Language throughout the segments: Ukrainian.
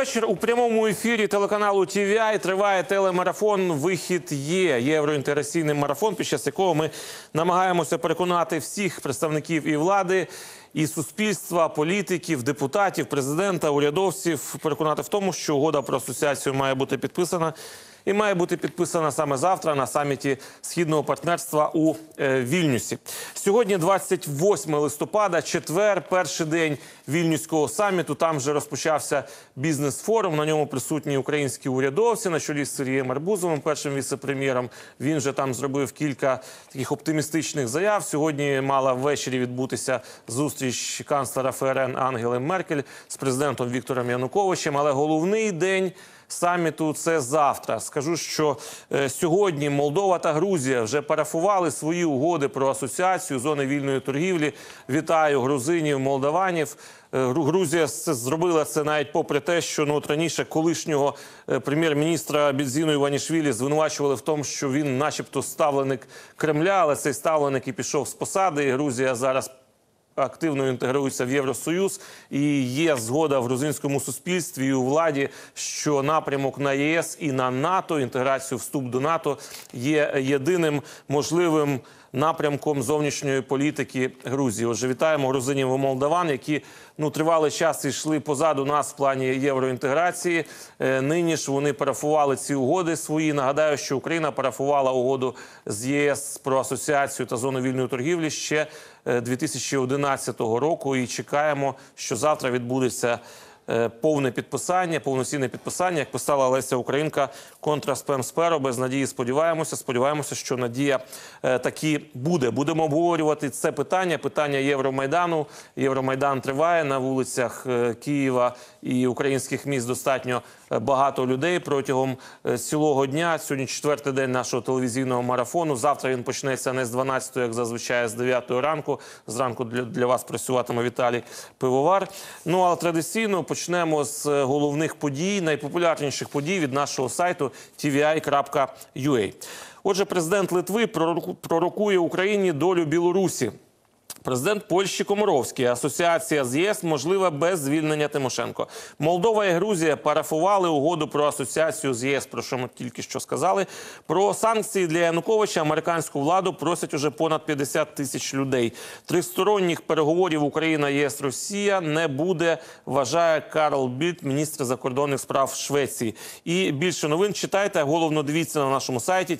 вечір. У прямому ефірі телеканалу TVI триває телемарафон Вихід є євроінтераційний марафон, під час якого ми намагаємося переконати всіх представників і влади, і суспільства, політиків, депутатів, президента, урядовців переконати в тому, що угода про асоціацію має бути підписана. І має бути підписана саме завтра на саміті східного партнерства у е, Вільнюсі. Сьогодні 28 листопада, четвер, перший день вільнюського саміту. Там вже розпочався бізнес-форум. На ньому присутні українські урядовці на чолі з Сергієм Арбузовим, першим віце-прем'єром. Він вже там зробив кілька таких оптимістичних заяв. Сьогодні мала ввечері відбутися зустріч канцлера ФРН Ангели Меркель з президентом Віктором Януковичем. Але головний день саміту це завтра. Скажу, що е, сьогодні Молдова та Грузія вже парафували свої угоди про асоціацію зони вільної торгівлі. Вітаю грузинів, молдаванів. Е, Грузія зробила це навіть попри те, що ну от раніше колишнього е, прем'єр-міністра Бідзіну Іванішвілі звинувачували в тому, що він, начебто, ставленик Кремля, але цей ставленик і пішов з посади. І Грузія зараз активно інтегруються в Євросоюз. І є згода в грузинському суспільстві і у владі, що напрямок на ЄС і на НАТО, інтеграцію вступ до НАТО є єдиним можливим напрямком зовнішньої політики Грузії. Отже, вітаємо грузинів і молдаван, які ну тривалий час йшли позаду нас в плані євроінтеграції. Е, Нині ж вони парафували ці угоди свої. Нагадаю, що Україна парафувала угоду з ЄС про асоціацію та зону вільної торгівлі ще е, 2011 року. І чекаємо, що завтра відбудеться. Е, Повне підписання, повноцінне підписання, як писала Леся Українка, контра спем сперо. Без надії сподіваємося. Сподіваємося, що надія такі буде. Будемо обговорювати це питання. Питання Євромайдану. Євромайдан триває на вулицях е, Києва і українських міст. Достатньо е, багато людей протягом е, цілого дня. Сьогодні четвертий день нашого телевізійного марафону. Завтра він почнеться не з 12, як зазвичай, а з 9 ранку. Зранку для, вас працюватиме Віталій Пивовар. Ну а традиційно почнемо з е, головних подій, найпопулярніших подій від нашого сайту tvi.ua. Отже, президент Литви пророку- пророкує Україні долю Білорусі. Президент Польщі Комаровський. Асоціація з ЄС можлива без звільнення Тимошенко. Молдова і Грузія парафували угоду про асоціацію з ЄС, про що ми тільки що сказали. Про санкції для Януковича американську владу просять уже понад 50 тисяч людей. Тристоронніх переговорів Україна, єс, Росія не буде. Вважає Карл Більд, міністр закордонних справ Швеції. І більше новин читайте. Головно дивіться на нашому сайті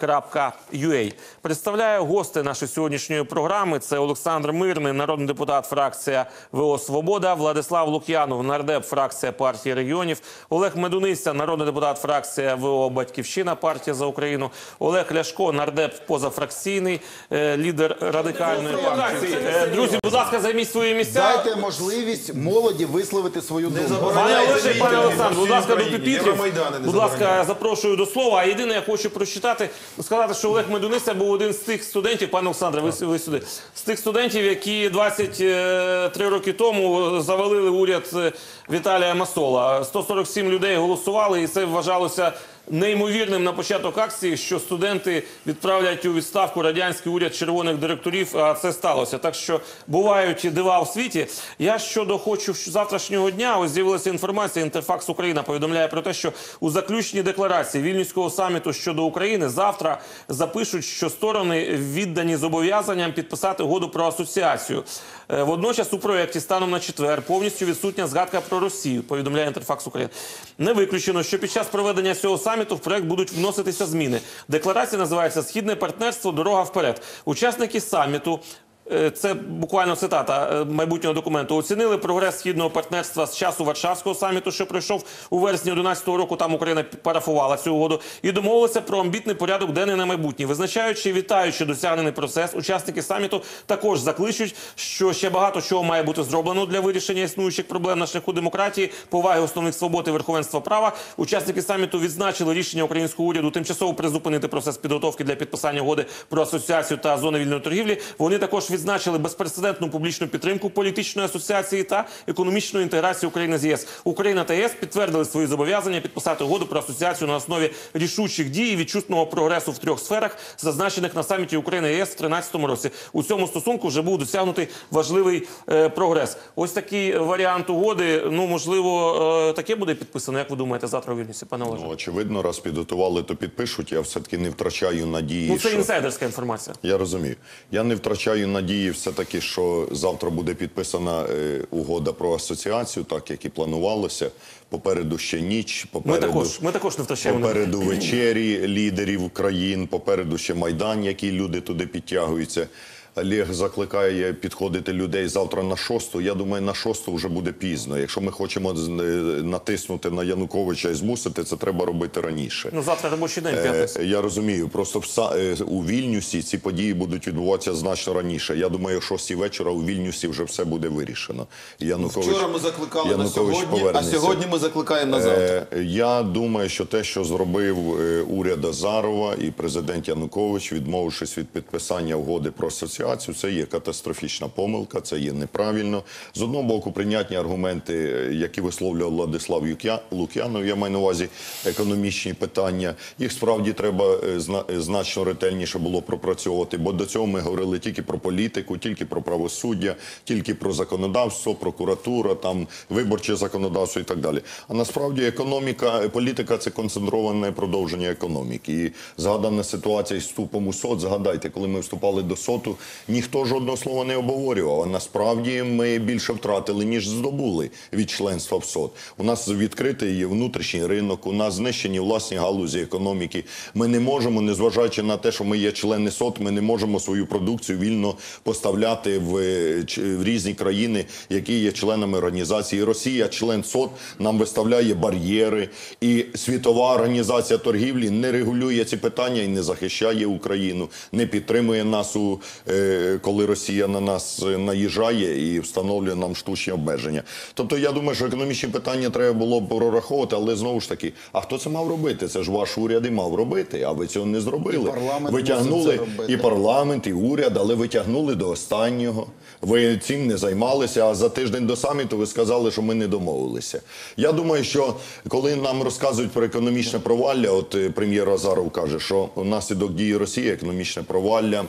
tvi.ua. Представляю гости нашої сьогоднішньої програми. Це Олександр Мирний, народний депутат, фракція ВО Свобода, Владислав Лук'янов, нардеп, фракція партії регіонів, Олег Медуниця, народний депутат, фракція ВО Батьківщина, партія за Україну, Олег Ляшко, нардеп позафракційний, е, лідер радикальної партії. Е, Друзі, будь ласка, займіть свої місця. Дайте можливість молоді висловити свою думку. Пане Олеже, пане Олександр, будь ласка, до піпітрів. Будь ласка, запрошую до слова. А єдине, я хочу прочитати, сказати, що Олег Медуниця був один з тих студентів, пане Олександре, ви, ви сюди, з тих студентів, які 23 роки тому завалили уряд е, Віталія Масола. 147 людей голосували, і це вважалося. Неймовірним на початок акції, що студенти відправлять у відставку радянський уряд червоних директорів. А це сталося. Так що бувають дива в світі. Я щодо хочу завтрашнього дня. Ось з'явилася інформація. Інтерфакс Україна повідомляє про те, що у заключній декларації вільнюського саміту щодо України завтра запишуть, що сторони віддані зобов'язанням підписати угоду про асоціацію. Е, Водночас у проєкті станом на четвер повністю відсутня згадка про Росію. Повідомляє Інтерфакс України. Не виключено, що під час проведення цього саміту в проект будуть вноситися зміни. Декларація називається Східне партнерство. Дорога вперед. Учасники саміту. Е, Це буквально цитата е, майбутнього документу. Оцінили прогрес східного партнерства з часу Варшавського саміту, що пройшов у вересні 2011 року. Там Україна парафувала цю угоду і домовилися про амбітний порядок денний на майбутнє. Визначаючи, вітаючи досягнений процес, учасники саміту також закличуть, що ще багато чого має бути зроблено для вирішення існуючих проблем на шляху демократії, поваги основних свобод і верховенства права. Учасники саміту відзначили рішення українського уряду тимчасово призупинити процес підготовки для підписання угоди про асоціацію та зони вільної торгівлі. Вони також відзначили безпрецедентну публічну підтримку політичної асоціації та економічної інтеграції України з ЄС. Україна та ЄС підтвердили свої зобов'язання підписати угоду про асоціацію на основі рішучих дій і відчутного прогресу в трьох сферах, зазначених на саміті України ЄС в 2013 році. У цьому стосунку вже був досягнутий важливий е, прогрес. Ось такий варіант угоди. Ну можливо, е, таке буде підписано. Як ви думаєте, завтра у Вільнюсі, пане Олеже? Ну, очевидно, раз підготували, то підпишуть. Я все-таки не втрачаю надії. Ну, це що... інсайдерська інформація. Я розумію. Я не втрачаю надії все-таки, що завтра буде підписана е, угода про асоціацію, так як і планувалося. Попереду ще ніч, Ми попереду, також, ми також не втрачаємо. попереду вечері лідерів країн, попереду ще Майдан, які люди туди підтягуються. Олег закликає підходити людей завтра на шосту. Я думаю, на шосту вже буде пізно. Якщо ми хочемо е, натиснути на Януковича і змусити, це треба робити раніше. Ну завтра робочий день, Е. Я розумію, просто в е, у Вільнюсі ці події будуть відбуватися значно раніше. Я думаю, о 6 вечора у Вільнюсі вже все буде вирішено. Янукович, Вчора ми закликали на Янукович сьогодні, а сьогодні ми закликаємо на завтра. Е, Я думаю, що те, що зробив е, уряд Азарова і президент Янукович, відмовившись від підписання угоди про асоціацію, це є катастрофічна помилка, це є неправильно. З одного боку, прийнятні аргументи, е, які висловлював Владислав Лук'янов, я маю на увазі економічні питання. Їх справді треба е, е, значно ретельніше було пропрацьовувати, бо до цього ми говорили тільки про політику, тільки про правосуддя, тільки про законодавство, прокуратура, там виборче законодавство і так далі. А насправді економіка, політика це концентроване продовження економіки. І згадана ситуація із вступом у СОТ. Згадайте, коли ми вступали до СОТу, ніхто жодного слова не обговорював. А насправді ми більше втратили, ніж здобули від членства в СОТ. У нас відкритий внутрішній ринок, у нас знищені власні галузі економіки. Ми не можемо, незважаючи на те, що ми є члени СОТ, ми не можемо свою продукцію вільно поставляти в, е, в різні країни, які є членами організації. Росія, член СОТ, нам виставляє бар'єри, і світова організація торгівлі не регулює ці питання і не захищає Україну, не підтримує нас у е, коли Росія на нас е, наїжджає і встановлює нам штучні обмеження. Тобто, я думаю, що економічні питання треба було б прораховувати, але знову ж таки, а хто це мав робити? Це ж ваш уряд і мав робити, а ви цього не зробили. І парламент ви мусив тягнули це робити. і парламент, і уряд, але ви тягнули до останнього. Ви цим не займалися. А за тиждень до саміту ви сказали, що ми не домовилися. Я думаю, що коли нам розказують про економічне провалля, от е, прем'єр Азаров каже, що внаслідок дії Росії економічне провалля.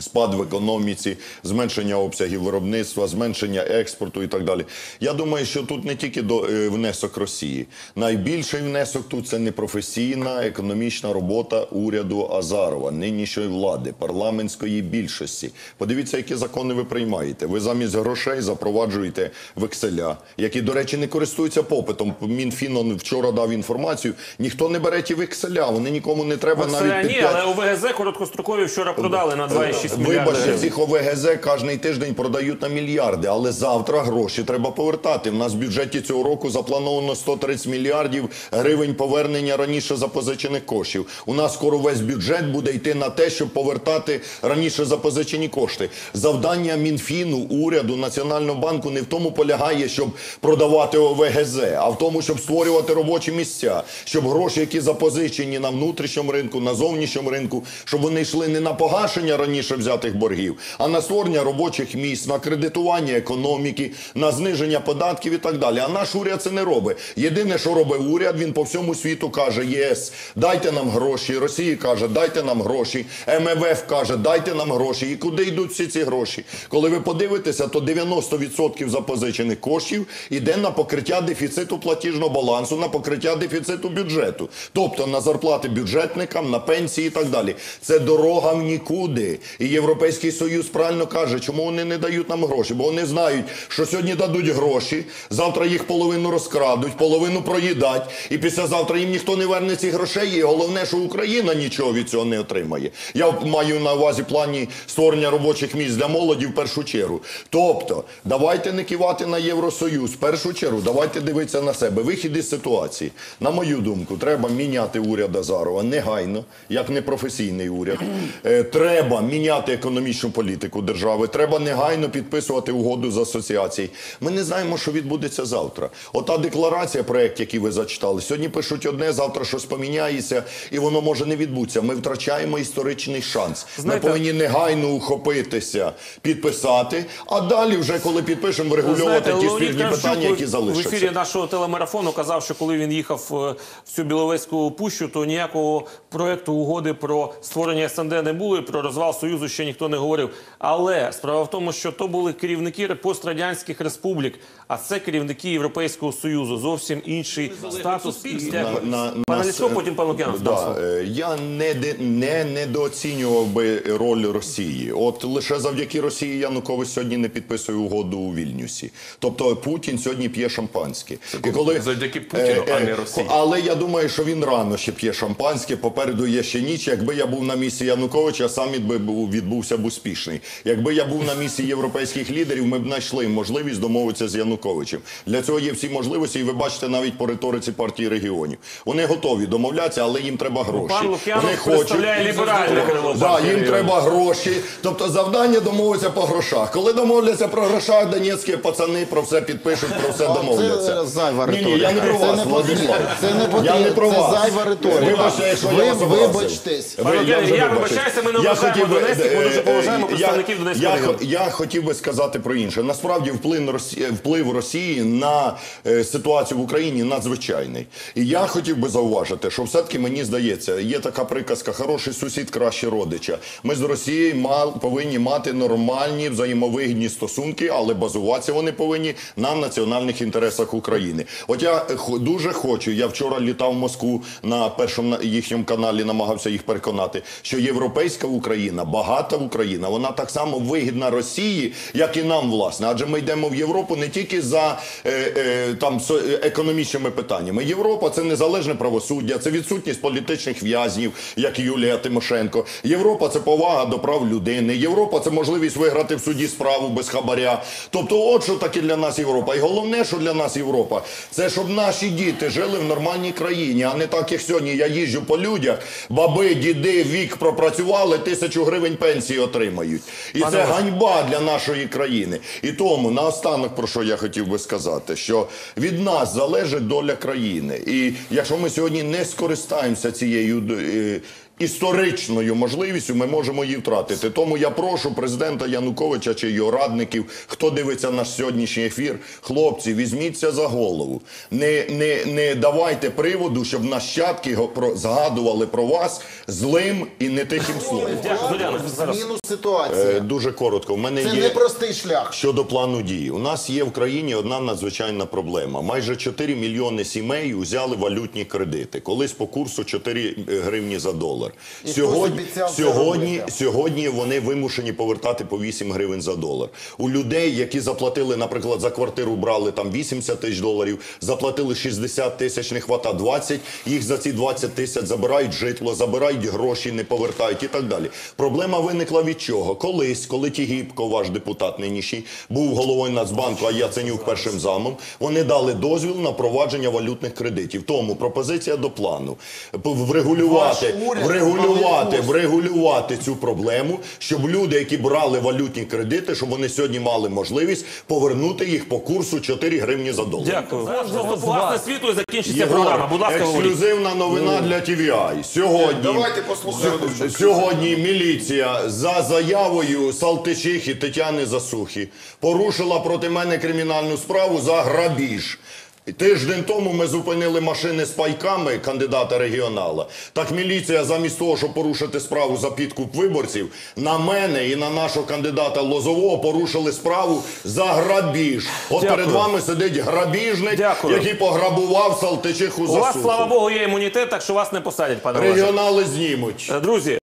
Спад в економіці, зменшення обсягів виробництва, зменшення експорту і так далі. Я думаю, що тут не тільки до е, внесок Росії. Найбільший внесок тут це непрофесійна економічна робота уряду Азарова, нинішньої влади, парламентської більшості. Подивіться, які закони ви приймаєте. Ви замість грошей запроваджуєте векселя, які, до речі, не користуються попитом. Мінфін вчора дав інформацію. Ніхто не бере ті векселя, вони нікому не треба навіть Це під ні, але ОВГЗ короткострокові вчора продали на 2,6 мільярда Вибачте, гривень. цих ОВГЗ кожний тиждень продають на мільярди, але завтра гроші треба повертати. В нас в бюджеті цього року заплановано 130 мільярдів гривень повернення раніше запозичених коштів. У нас скоро весь бюджет буде йти на те, щоб повертати раніше запозичені кошти. Завдання Мінфіну, уряду, Національного банку не в тому полягає, щоб продавати ОВГЗ, а в тому, щоб створювати робочі місця, щоб гроші, які запозичені на внутрішньому ринку, на зовнішньому ринку, щоб вони йшли не на погашення раніше взятих боргів, а на створення робочих місць, на кредитування економіки, на зниження податків і так далі. А наш уряд це не робить. Єдине, що робить уряд, він по всьому світу каже: ЄС, дайте нам гроші. Росії каже, дайте нам гроші. МВФ каже, дайте нам гроші. І куди йдуть всі ці гроші? Коли ви подивитеся, то 90% запозичених коштів іде на покриття дефіциту платіжного балансу, на покриття дефіциту бюджету, тобто на зарплати бюджетникам, на пенсії і так далі. Це дорога в нікуди. Європейський Союз правильно каже, чому вони не дають нам гроші, бо вони знають, що сьогодні дадуть гроші, завтра їх половину розкрадуть, половину проїдать, і післязавтра їм ніхто не верне ці грошей. І головне, що Україна нічого від цього не отримає. Я маю на увазі плані створення робочих місць для молоді в першу чергу. Тобто, давайте не кивати на Євросоюз. В першу чергу, давайте дивитися на себе. Вихід із ситуації. На мою думку, треба міняти уряд Азарова негайно, як непрофесійний уряд. Е, Треба міняти. Міняти економічну політику держави. Треба негайно підписувати угоду з асоціації. Ми не знаємо, що відбудеться завтра. Ота декларація, проект, який ви зачитали, сьогодні пишуть одне, завтра щось поміняється, і воно може не відбутися. Ми втрачаємо історичний шанс. Знаєте- Ми повинні негайно ухопитися, підписати, а далі, вже коли підпишемо, врегульовувати Знаєте, ті Леонід питання, які в залишаться. ефірі нашого телемарафону казав, що коли він їхав е, в цю Біловезьку пущу, то ніякого проекту угоди про створення СНД не було, і про розвал Союзу ще ніхто не говорив. Але справа в тому, що то були керівники пострадянських республік, а це керівники Європейського Союзу. Зовсім інший статус. Дякую. на- Пане на- Лісько, потім пан Лук'янов. Да, е, я не, не недооцінював би роль Росії. От лише завдяки Росії Янукович сьогодні не підписує угоду у Вільнюсі. Тобто Путін сьогодні п'є шампанське. І коли, завдяки Путіну, а не Росії. Але я думаю, що він рано ще п'є шампанське. Попереду є ще ніч. Якби я був на місці Януковича, саміт би був відбувся б успішний. Якби я був на місці європейських лідерів, ми б знайшли можливість домовитися з Януковичем. Для цього є всі можливості, і ви бачите навіть по риториці партії регіонів. Вони готові домовлятися, але їм треба гроші. Пан Лук'янов представляє ліберальне крило Да, їм треба гроші. Тобто завдання домовитися по грошах. Коли домовляться про грошах, донецькі пацани про все підпишуть, про все домовляться. Це зайва Ні, ні, я не про вас, Владислав. Це не потрібно. Це зайва риторика. Вибачте, якщо Ви я вас образив. вибачтесь. Ви- я вже я вибачусь. вибачаюся, ми не Я вважаємо би, Ми е, дуже поважаємо е, представників я- Донецького я, я хотів би сказати про інше. Насправді вплив Росії, вплив Росії на е, ситуацію в Україні надзвичайний. І я хотів би зауважити, що все-таки мені здається, є така приказка: хороший сусід краще родича. Ми з Росією мал- повинні мати нормальні взаємовигідні стосунки, але базуватися вони повинні на національних інтересах України. От я е, дуже хочу. Я вчора літав в Москву на першому їхньому каналі, намагався їх переконати, що європейська Україна, багата Україна, вона так само вигідна Росії, як і нам, власне. Адже ми йдемо в Європу не тільки за е, е, там е, економічними питаннями. Європа це незалежне правосуддя, це відсутність політичних в'язнів, як Юлія Тимошенко. Європа це повага до прав людини. Європа це можливість виграти в суді справу без хабаря. Тобто, от що таке для нас Європа. І головне, що для нас Європа, це щоб наші діти жили в нормальній країні, а не так, як сьогодні. Я їжджу по людях, баби, діди, вік пропрацювали, тисячу гривень пенсії отримають. І це ганьба для нашої країни. І тому наостанок про що я хотів би сказати, що від нас залежить доля країни. І якщо ми сьогодні не скористаємося цією. Е, Історичною можливістю ми можемо її втратити. Тому я прошу президента Януковича чи його радників, хто дивиться наш сьогоднішній ефір, хлопці, візьміться за голову. Не, не, не давайте приводу, щоб нащадки згадували про вас злим і не тихим словом. Зміну Е, ситуації. Дуже коротко. У мене Це є непростий шлях. Щодо плану дії, у нас є в країні одна надзвичайна проблема. Майже 4 мільйони сімей взяли валютні кредити. Колись по курсу 4 гривні за долар. І Сьогодні, сьогодні, сьогодні вони вимушені повертати по 8 гривень за долар. У людей, які заплатили, наприклад, за квартиру брали там 80 тисяч доларів, заплатили 60 тисяч, не хвата 20, їх за ці 20 тисяч забирають житло, забирають гроші, не повертають і так далі. Проблема виникла від чого? Колись, коли Тігіпко, ваш депутат нинішній, був головою Нацбанку, а Яценюк першим замом, вони дали дозвіл на провадження валютних кредитів. Тому пропозиція до плану врегулювати, Ваш уряд врегулювати, врегулювати цю проблему, щоб люди, які брали валютні кредити, щоб вони сьогодні мали можливість повернути їх по курсу 4 гривні за долар. Дякую. Просто світло і закінчиться програма. Будь ласка, говоріть. ексклюзивна новина для TVI. Сьогодні, Давайте послухаємо. Сьогодні міліція за заявою Салтичихи Тетяни Засухи порушила проти мене кримінальну справу за грабіж. Тиждень тому ми зупинили машини з пайками кандидата регіонала. Так міліція замість того, щоб порушити справу за підкуп виборців, на мене і на нашого кандидата Лозового порушили справу за грабіж. От Дякую. перед вами сидить грабіжник, Дякую. який пограбував Салтичиху У вас, слава Богу, є імунітет, так що вас не посадять, пане Регіонали знімуть. Друзі,